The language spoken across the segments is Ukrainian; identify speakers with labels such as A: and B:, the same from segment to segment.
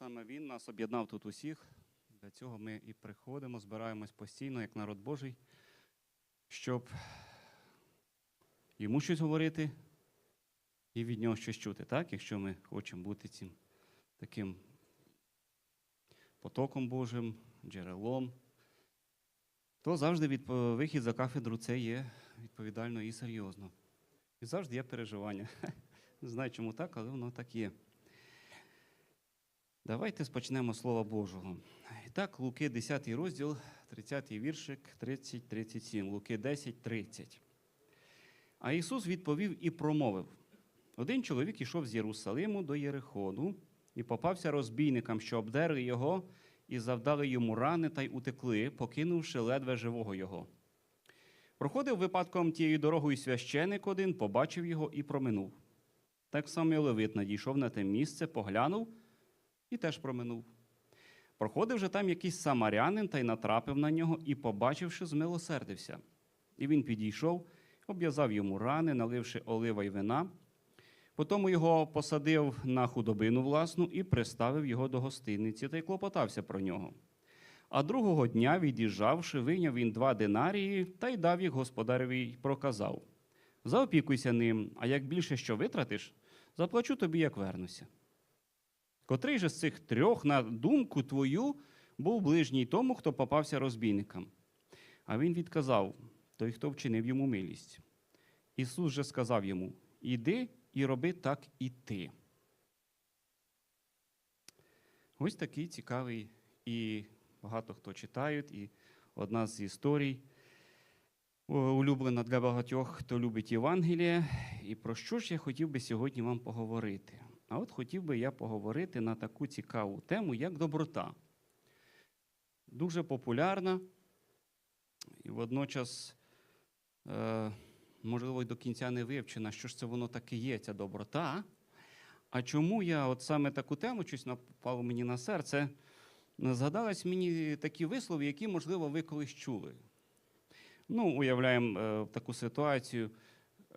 A: Саме Він нас об'єднав тут усіх. Для цього ми і приходимо, збираємось постійно, як народ Божий, щоб йому щось говорити і від нього щось чути, так? якщо ми хочемо бути цим таким потоком Божим, джерелом, то завжди відпо- вихід за кафедру це є відповідально і серйозно. І завжди є переживання. Не знаю, чому так, але воно так є. Давайте спочнемо Слова Божого. І так, Луки 10 розділ, 30 віршик, 30-37. Луки 10, 30. А Ісус відповів і промовив: один чоловік ішов з Єрусалиму до Єрихону і попався розбійникам, що обдерли його і завдали йому рани та й утекли, покинувши ледве живого його. Проходив випадком тією дорогою священик один, побачив його і проминув. Так само і Левит надійшов на те місце, поглянув і теж проминув. Проходив же там якийсь самарянин та й натрапив на нього і, побачивши, змилосердився. І він підійшов, обв'язав йому рани, наливши олива й вина. Потім його посадив на худобину власну і приставив його до гостиниці та й клопотався про нього. А другого дня, від'їжджавши, вийняв він два динарії та й дав їх господареві й проказав: Заопікуйся ним, а як більше що витратиш, заплачу тобі, як вернуся. Котрий же з цих трьох, на думку твою, був ближній тому, хто попався розбійникам? А він відказав той, хто вчинив йому милість. Ісус же сказав йому: Іди і роби так і ти. Ось такий цікавий і багато хто читають, і одна з історій улюблена для багатьох, хто любить Євангеліє. І про що ж я хотів би сьогодні вам поговорити? А от хотів би я поговорити на таку цікаву тему, як доброта. Дуже популярна і водночас, е, можливо, до кінця не вивчена, що ж це воно таке є, ця доброта. А чому я от саме таку тему щось напало мені на серце? Згадались мені такі вислови, які, можливо, ви колись чули. Ну, уявляємо е, таку ситуацію.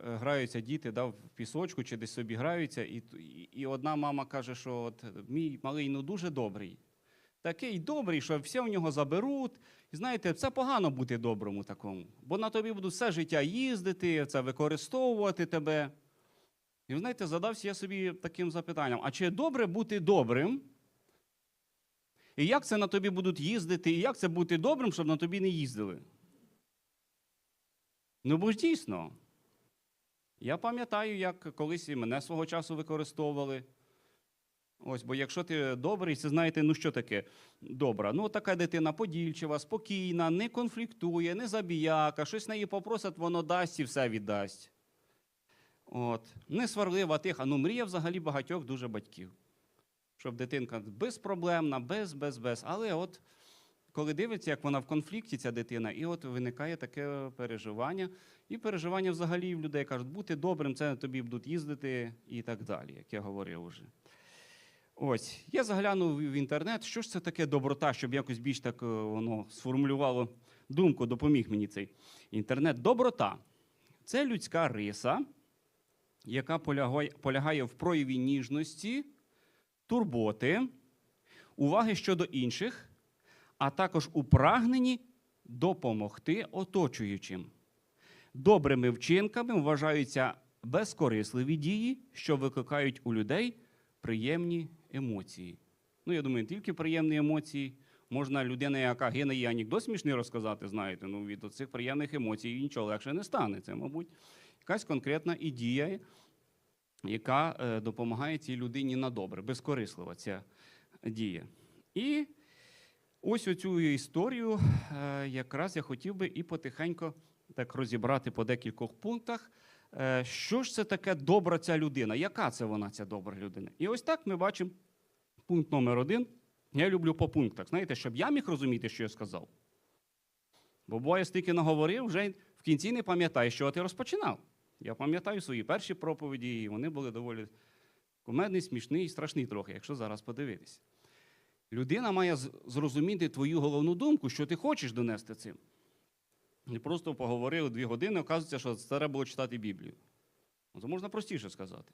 A: Е, Граються діти да, в пісочку чи десь собі граються, і, і, одна мама каже, що от, мій малий ну дуже добрий. Такий добрий, що все в нього заберуть. І знаєте, це погано бути доброму такому, бо на тобі будуть все життя їздити, це використовувати тебе. І знаєте, задався я собі таким запитанням: а чи добре бути добрим? І як це на тобі будуть їздити, і як це бути добрим, щоб на тобі не їздили? Ну, бо ж дійсно. Я пам'ятаю, як колись і мене свого часу використовували. Ось, бо якщо ти добрий, це знаєте, ну що таке добра? Ну, така дитина подільчива, спокійна, не конфліктує, не забіяка, щось неї попросять, воно дасть і все віддасть. От. Не сварлива, тиха. Ну, мрія взагалі багатьох дуже батьків. Щоб дитинка безпроблемна, без, без, без. Але от коли дивиться, як вона в конфлікті, ця дитина, і от виникає таке переживання. І переживання взагалі в людей кажуть, бути добрим, це тобі будуть їздити і так далі, як я говорив уже. Ось, я заглянув в інтернет, що ж це таке доброта, щоб якось більш так е, воно сформулювало думку, допоміг мені цей інтернет. Доброта це людська риса, яка полягає в прояві ніжності, турботи, уваги щодо інших, а також у прагненні допомогти оточуючим. Добрими вчинками вважаються безкорисливі дії, що викликають у людей приємні емоції. Ну, я думаю, тільки приємні емоції. Можна людина, яка гине, і анекдот смішний розказати, знаєте, ну від цих приємних емоцій нічого легше не стане. Це, мабуть, якась конкретна ідея, яка е, допомагає цій людині на добре, безкорислива ця дія. І ось оцю історію е, якраз я хотів би і потихеньку так розібрати по декількох пунктах. Е, Що ж це таке добра ця людина? Яка це вона, ця добра людина? І ось так ми бачимо пункт номер один. Я люблю по пунктах. Знаєте, щоб я міг розуміти, що я сказав. Бо бо стільки наговорив, вже в кінці не пам'ятаю, що ти розпочинав. Я пам'ятаю свої перші проповіді, і вони були доволі кумедні, смішні і страшні трохи, якщо зараз подивитися. Людина має зрозуміти твою головну думку, що ти хочеш донести цим. Не просто поговорили дві години, оказується, що треба було читати Біблію. Ну, Це можна простіше сказати.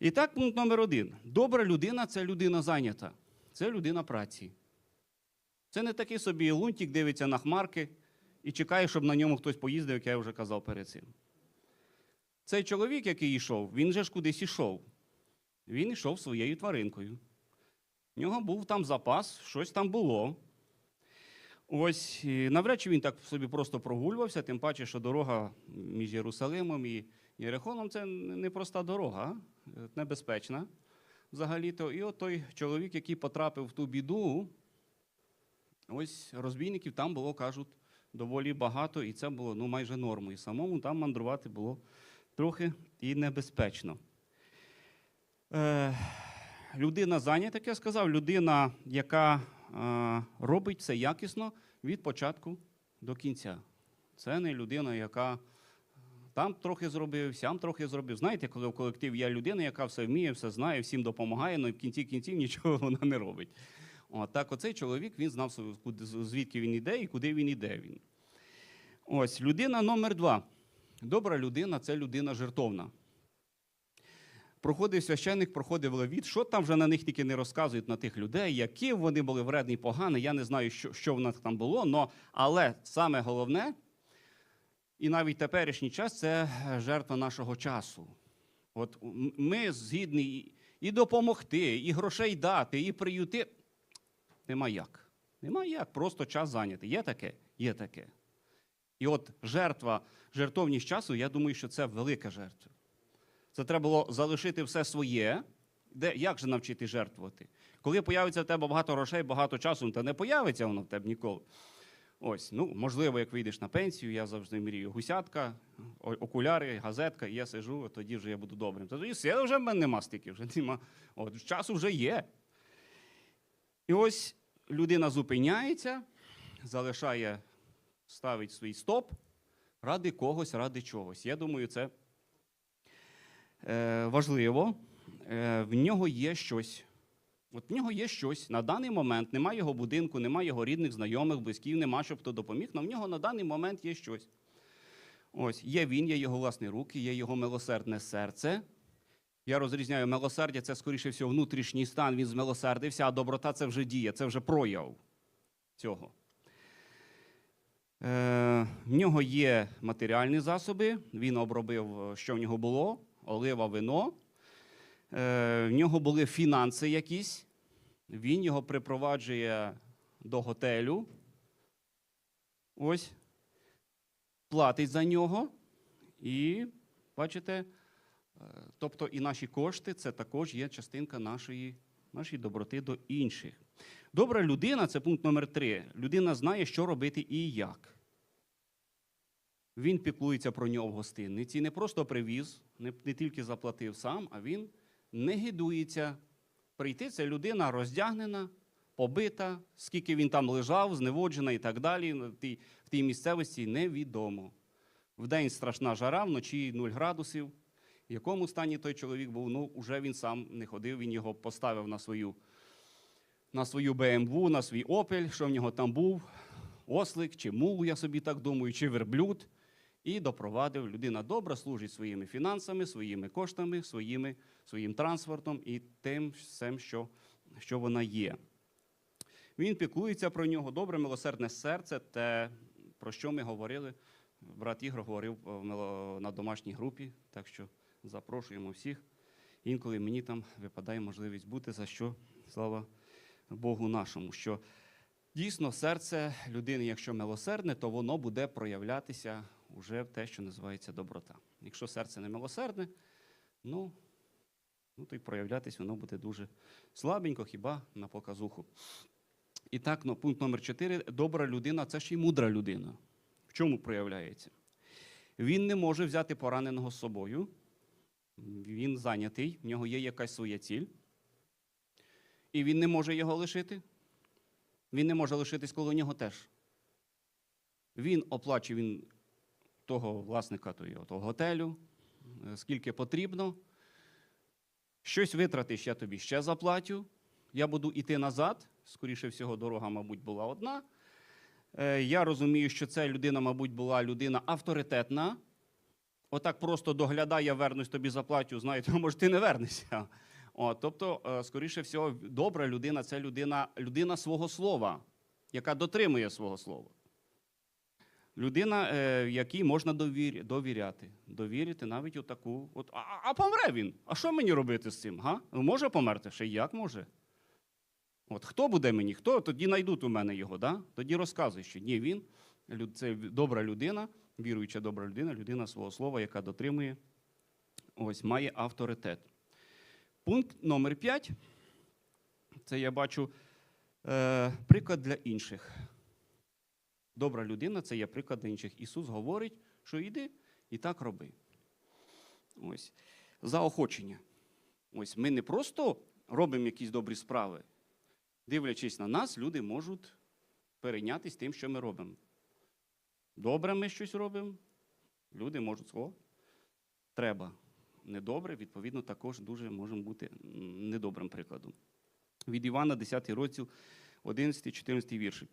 A: І так, пункт номер один. Добра людина це людина зайнята, це людина праці. Це не такий собі лунтик дивиться на хмарки і чекає, щоб на ньому хтось поїздив, як я вже казав перед цим. Цей чоловік, який йшов, він же ж кудись ішов. Він йшов своєю тваринкою. В нього був там запас, щось там було. Ось навряд чи він так собі просто прогулювався, тим паче, що дорога між Єрусалимом і Єрихоном це непроста дорога, е, небезпечна взагалі-то. І от той чоловік, який потрапив в ту біду, ось розбійників там було, кажуть, доволі багато, і це було ну, майже нормою. Самому там мандрувати було трохи і небезпечно. Е, людина зайнята, як я сказав, людина, яка е, робить все якісно від початку до кінця. Це не людина, яка там трохи зробив, сям трохи зробив. Знаєте, коли в колективі є людина, яка все вміє, все знає, всім допомагає, але в кінці кінців нічого вона не робить. От, так оцей чоловік він знав, звідки він йде і куди він йде. Він. Ось людина номер два. Добра людина це людина жертовна. Проходив священник, проходив левіт. Що там вже на них тільки не розказують на тих людей, які вони були вредні, погані. Я не знаю, що, що в нас там було, но, але саме головне, і навіть теперішній час це жертва нашого часу. От ми згідні і- допомогти, і грошей дати, і приюти. Нема як. Нема як, просто час зайнятий. Є таке? Є таке. І от жертва, жертовність часу, я думаю, що це велика жертва. Це треба було залишити все своє. Де, як же навчити жертвувати? Коли появиться в тебе багато грошей, багато часу, то не появиться воно в тебе ніколи. Ось, ну, можливо, як вийдеш на пенсію, я завжди мрію гусятка, окуляри, газетка, і я сижу, тоді вже я буду добрим. Тоді сили вже в мене нема стільки, вже нема. От, часу вже є. І ось людина зупиняється, залишає, ставить свій стоп ради когось, ради чогось. Я думаю, це важливо. Е, в нього є щось. От в нього є щось. На даний момент немає його будинку, немає його рідних, знайомих, близьків, нема, щоб хто допоміг. але в нього на даний момент є щось. Ось, є він, є його власні руки, є його милосердне серце. Я розрізняю, милосердя це, скоріше всього, внутрішній стан, він змилосердився, а доброта це вже дія, це вже прояв цього. Е, в нього є матеріальні засоби, він обробив, е, що в нього було, олива, вино. Е, в нього були фінанси якісь, він його припроваджує до готелю. Ось, платить за нього. І, бачите, е, тобто і наші кошти це також є частинка нашої, нашої доброти до інших. Добра людина це пункт номер три. Людина знає, що робити і як. Він піклується про нього в гостинниці, не просто привіз, не, не тільки заплатив сам, а він не гидується. Прийти це людина роздягнена, побита, скільки він там лежав, зневоджена і так далі. В тій, в тій місцевості невідомо. Вдень страшна жара, вночі 0 градусів. В якому стані той чоловік був, ну, вже він сам не ходив, він його поставив на свою, на свою БМВ, на свій Опель, що в нього там був, ослик чи мул, я собі так думаю, чи верблюд. І допровадив. Людина добра, служить своїми фінансами, своїми коштами, своїми, своїм транспортом і тим всім, що, що вона є. Він піклується про нього, добре, милосердне серце, те, про що ми говорили. Брат Ігор говорив е, на домашній групі, так що запрошуємо всіх. Інколи мені там випадає можливість бути, за що слава Богу нашому. Що дійсно серце людини, якщо милосердне, то воно буде проявлятися вже в те, що називається доброта. Якщо серце не милосердне, ну, ну то й проявлятись воно буде дуже слабенько, хіба на показуху. І так, ну, пункт номер 4. Добра людина це ще й мудра людина. В чому проявляється? Він не може взяти пораненого з собою. Він зайнятий, в нього є якась своя ціль. І він не може його лишити. Він не може лишитись коло нього теж. Він оплачує він того власника того, готелю, е, скільки потрібно. Щось витратиш, я тобі ще заплатю. Я буду йти назад. Скоріше всього, дорога, мабуть, була одна. Е, Я розумію, що ця людина, мабуть, була людина авторитетна. отак просто доглядай, я вернусь тобі заплатю, знаєте, може, ти не вернешся. О, тобто, е, скоріше всього, добра людина це людина, людина свого слова, яка дотримує свого слова. Людина, е, якій можна довіряти. Довірити навіть у таку. От, а, а помре він. А що мені робити з цим? Га? Може померти? Ще як може? От хто буде мені? Хто? Тоді знайдуть у мене його, да? тоді розказуй, що ні, він це добра людина, віруюча добра людина, людина свого слова, яка дотримує, ось має авторитет. Пункт номер 5. Це я бачу е, приклад для інших. Добра людина це є приклад для інших. Ісус говорить, що йди і так роби. Ось. Заохочення. Ось ми не просто робимо якісь добрі справи. Дивлячись на нас, люди можуть перейнятися тим, що ми робимо. Добре ми щось робимо, люди можуть сказати, треба. Недобре, відповідно, також дуже можемо бути недобрим прикладом. Від Івана, 10 розділ, 11-14 віршик.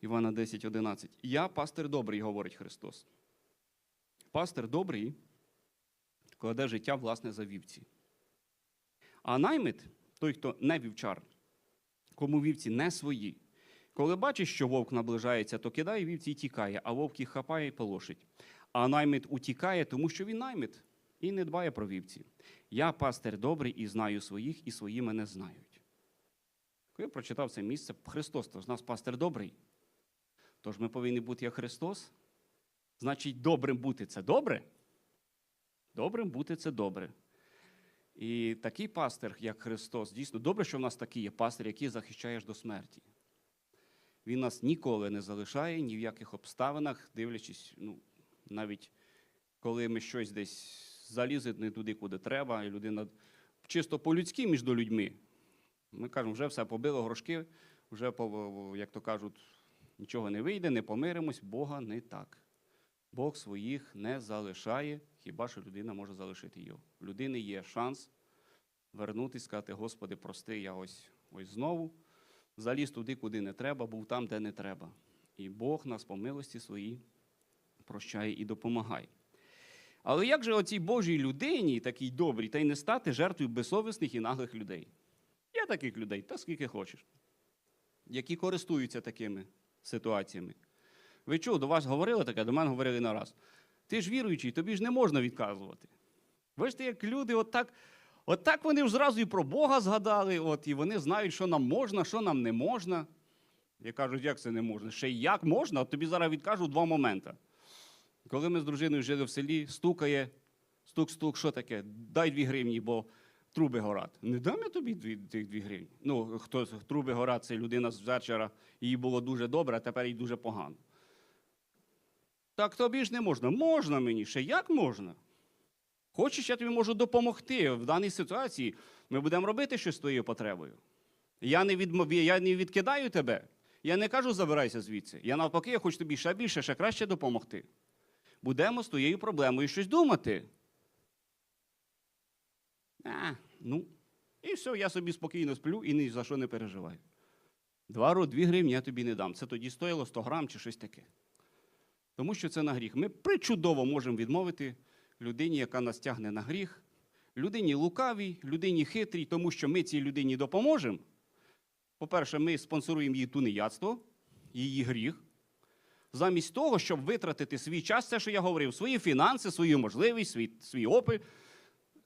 A: Івана 10, 11. Я пастир добрий, говорить Христос. Пастир добрий кладе життя власне за вівці. А наймит, той, хто не вівчар, кому вівці не свої, коли бачить, що вовк наближається, то кидає вівці і тікає, а вовк їх хапає і полошить. А наймит утікає, тому що він наймит і не дбає про вівці. Я пастир добрий і знаю своїх, і свої мене знають. Коли я прочитав це місце, Христос, то ж нас пастир добрий. Тож ми повинні бути як Христос. Значить, добрим бути це добре. Добрим бути це добре. І такий пастир, як Христос, дійсно добре, що в нас такий є пастир, який захищаєш до смерті. Він нас ніколи не залишає ні в яких обставинах, дивлячись, ну, навіть коли ми щось десь залізли не туди, куди треба, і людина чисто по-людськи між людьми. Ми кажемо, вже все побило грошки, вже, як то кажуть, нічого не вийде, не помиримось, Бога не так. Бог своїх не залишає, хіба що людина може залишити його. У людини є шанс вернутися, сказати, Господи, прости, я ось, ось знову заліз туди, куди не треба, був там, де не треба. І Бог нас по милості своїй прощає і допомагає. Але як же оцій Божій людині, такій добрій, та й не стати жертвою безсовісних і наглих людей? Є таких людей, та скільки хочеш, які користуються такими ситуаціями. Ви чули, до вас говорили таке, до мене говорили не раз. Ти ж віруючий, тобі ж не можна відказувати. Бачите, як люди, отак, отак вони ж зразу і про Бога згадали, от, і вони знають, що нам можна, що нам не можна. Я кажуть, як це не можна? Ще й як можна, от тобі зараз відкажу два моменти. Коли ми з дружиною жили в селі, стукає, стук-стук, що таке? Дай дві гривні, бо труби горять. Не дам я тобі дві, тих дві гривні. Ну, хто труби горять, це людина з вечора, їй було дуже добре, а тепер їй дуже погано. Так тобі ж не можна. Можна мені ще як можна? Хочеш, я тобі можу допомогти. В даній ситуації ми будемо робити щось з твоєю потребою. Я не, відмов... я не відкидаю тебе. Я не кажу, забирайся звідси. Я навпаки, я хочу тобі ще більше, ще краще допомогти. Будемо з твоєю проблемою щось думати. А, ну, і все, я собі спокійно сплю і ні за що не переживаю. Два ро, дві гривні я тобі не дам. Це тоді стоїло 100 грам чи щось таке. Тому що це на гріх. Ми причудово можемо відмовити людині, яка нас тягне на гріх, людині лукавій, людині хитрій, тому що ми цій людині допоможемо. По-перше, ми спонсоруємо її тунеядство, її гріх. Замість того, щоб витратити свій час, це, що я говорив, свої фінанси, свою можливість, свій, свій опит,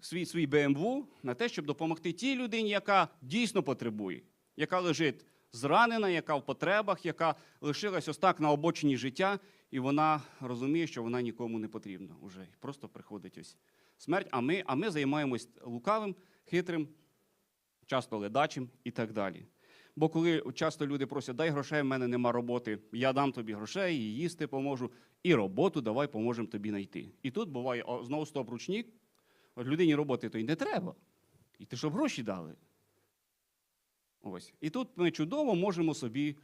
A: свій, свій БМВ на те, щоб допомогти тій людині, яка дійсно потребує, яка лежить зранена, яка в потребах, яка лишилась ось так на обочині життя, і вона розуміє, що вона нікому не потрібна уже. Просто приходить ось смерть, а ми, а ми займаємось лукавим, хитрим, часто ледачим і так далі. Бо коли часто люди просять, дай грошей, в мене нема роботи, я дам тобі грошей, і їсти поможу, і роботу давай поможемо тобі знайти. І тут буває знову стоп ручник, от людині роботи то й не треба. І ти щоб гроші дали. Ось. І тут ми чудово можемо собі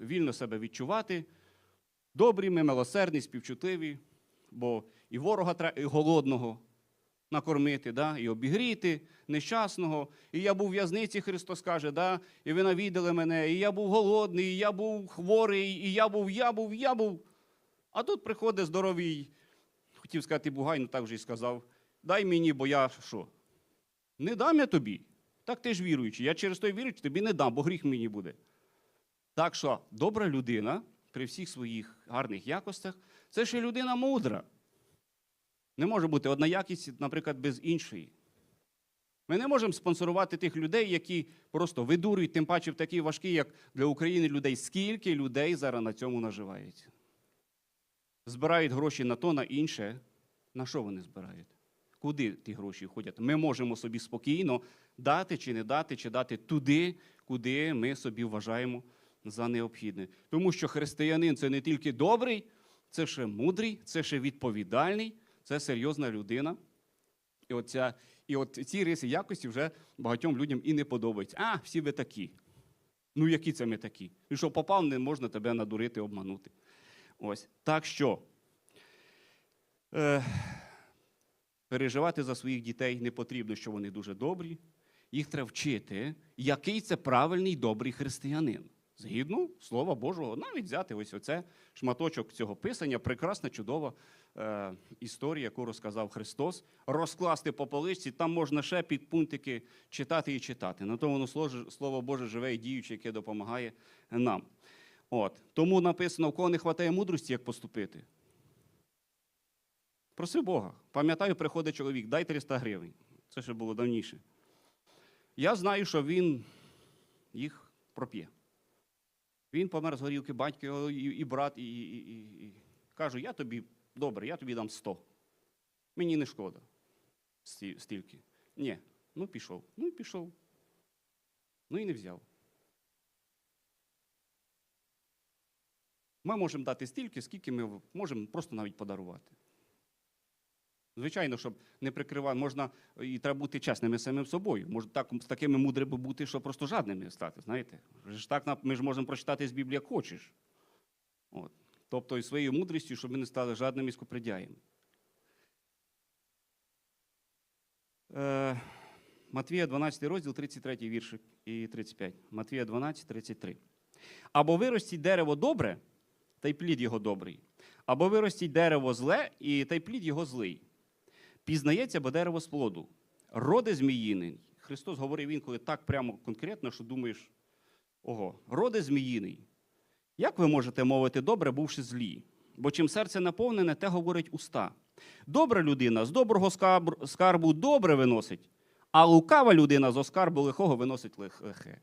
A: вільно себе відчувати. Добрі, ми милосердні, співчутливі, бо і ворога і голодного накормити, да? і обігріти нещасного. І я був в в'язниці, Христос каже, да? і ви навідали мене, і я був голодний, і я був хворий, і я був, я був, я був. А тут приходить здоровий, хотів сказати бугай, ну так вже й сказав. Дай мені, бо я що? Не дам я тобі. Так ти ж віруючий. Я через той віруючий тобі не дам, бо гріх мені буде. Так що добра людина при всіх своїх гарних якостях це ще людина мудра. Не може бути одна якість, наприклад, без іншої. Ми не можемо спонсорувати тих людей, які просто видурюють, тим паче в такий важкий, як для України людей. Скільки людей зараз на цьому наживається? Збирають гроші на то, на інше. На що вони збирають? Куди ті гроші ходять? Ми можемо собі спокійно дати чи не дати, чи дати туди, куди ми собі вважаємо за необхідне. Тому що християнин це не тільки добрий, це ще мудрий, це ще відповідальний, це серйозна людина. І, оця, і от ці риси якості вже багатьом людям і не подобаються. А, всі ви такі. Ну, які це ми такі? І що попав, не можна тебе надурити, обманути. Ось. Так що е, переживати за своїх дітей не потрібно, що вони дуже добрі. Їх треба вчити, який це правильний добрий християнин. Згідно Слова Божого, навіть взяти ось оце шматочок цього писання, прекрасна, чудова е, історія, яку розказав Христос, розкласти по поличці, там можна ще підпунктики читати і читати. На то воно Слово Боже живе і діюче, яке допомагає нам. От. Тому написано, у кого не вистачає мудрості, як поступити. Проси Бога. Пам'ятаю, приходить чоловік, дай 300 гривень. Це ще було давніше. Я знаю, що він їх проп'є. Він помер з горілки, батько його і, і брат, і, і, і, і. кажу, я тобі добре, я тобі дам 100. Мені не шкода. Стільки. Ні, ну пішов. Ну і пішов. Ну і не взяв. Ми можемо дати стільки, скільки ми можемо просто навіть подарувати. Звичайно, щоб не прикривати, можна і треба бути чесними самим собою. Може, так, з такими мудрими бути, що просто жадними стати. Знаєте? Ж так ми ж можемо прочитати з Біблії, як хочеш. От. Тобто і своєю мудрістю, щоб ми не стали жадними і скупридяями. Е, Матвія 12 розділ, 33 віршик і 35. Матвія 12, 33. Або виростіть дерево добре, та й плід його добрий. Або виростіть дерево зле, і та й плід його злий. Пізнається, бо дерево з плоду. Роди зміїний. Христос говорив інколи так прямо конкретно, що думаєш, ого, роди зміїний. Як ви можете мовити добре, бувши злі? Бо чим серце наповнене, те говорить уста. Добра людина з доброго скарбу добре виносить, а лукава людина з оскарбу лихого виносить лихе.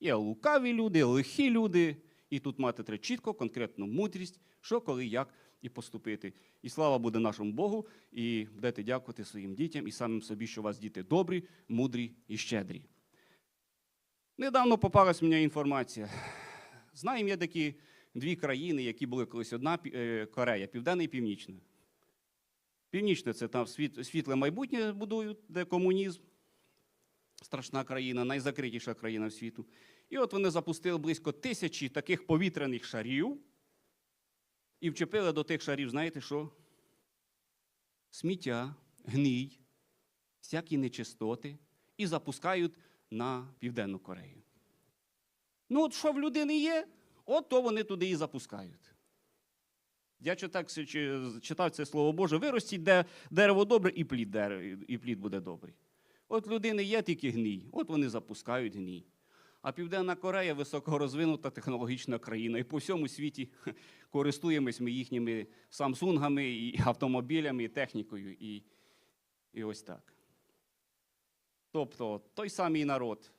A: Є лукаві люди, лихі люди, і тут мати треба чітко, конкретну мудрість, що, коли, як і поступити. І слава буде нашому Богу, і будете дякувати своїм дітям і самим собі, що у вас діти добрі, мудрі і щедрі. Недавно попалась мені інформація. Знаємо, є такі дві країни, які були колись одна е, Корея, Південна і Північна. Північне це там світ, світле майбутнє будують, де комунізм. Страшна країна, найзакритіша країна світу. І от вони запустили близько тисячі таких повітряних шарів і вчепили до тих шарів, знаєте що? Сміття, гній, всякі нечистоти, і запускають на Південну Корею. Ну, от що в людини є, от то вони туди і запускають. Я читав, читав це слово Боже, виростіть де дерево добре, і плід, дерево, і плід буде добрий. От людини є тільки гній, от вони запускають гній. А Південна Корея високорозвинута технологічна країна. І по всьому світі користуємось ми їхніми самсунгами, і автомобілями, і технікою. І, і ось так. Тобто той самий народ,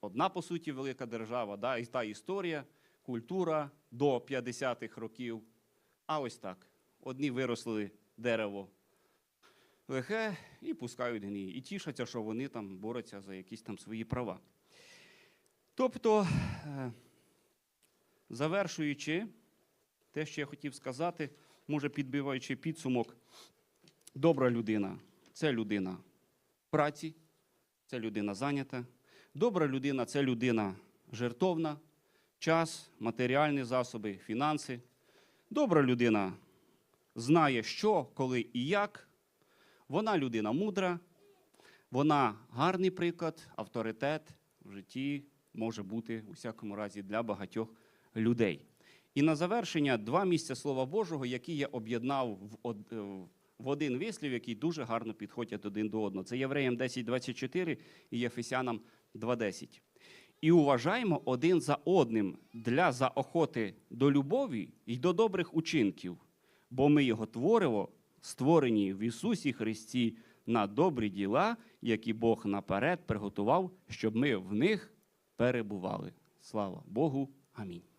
A: одна, по суті, велика держава, да, і та історія, культура до 50-х років. А ось так. Одні виросли дерево лихе і пускають гній. І тішаться, що вони там борються за якісь там свої права. Тобто, е, завершуючи те, що я хотів сказати, може підбиваючи підсумок, добра людина це людина праці, це людина зайнята. Добра людина це людина жертовна, час, матеріальні засоби, фінанси. Добра людина знає, що, коли і як. Вона людина мудра, вона гарний приклад, авторитет в житті може бути у всякому разі для багатьох людей. І на завершення два місця Слова Божого, які я об'єднав в, е, один вислів, який дуже гарно підходять один до одного. Це Євреям 10.24 і Єфесянам 2.10. І уважаємо один за одним для заохоти до любові і до добрих учинків, бо ми його творимо, створені в Ісусі Христі на добрі діла, які Бог наперед приготував, щоб ми в них перебували. Слава Богу. Амінь.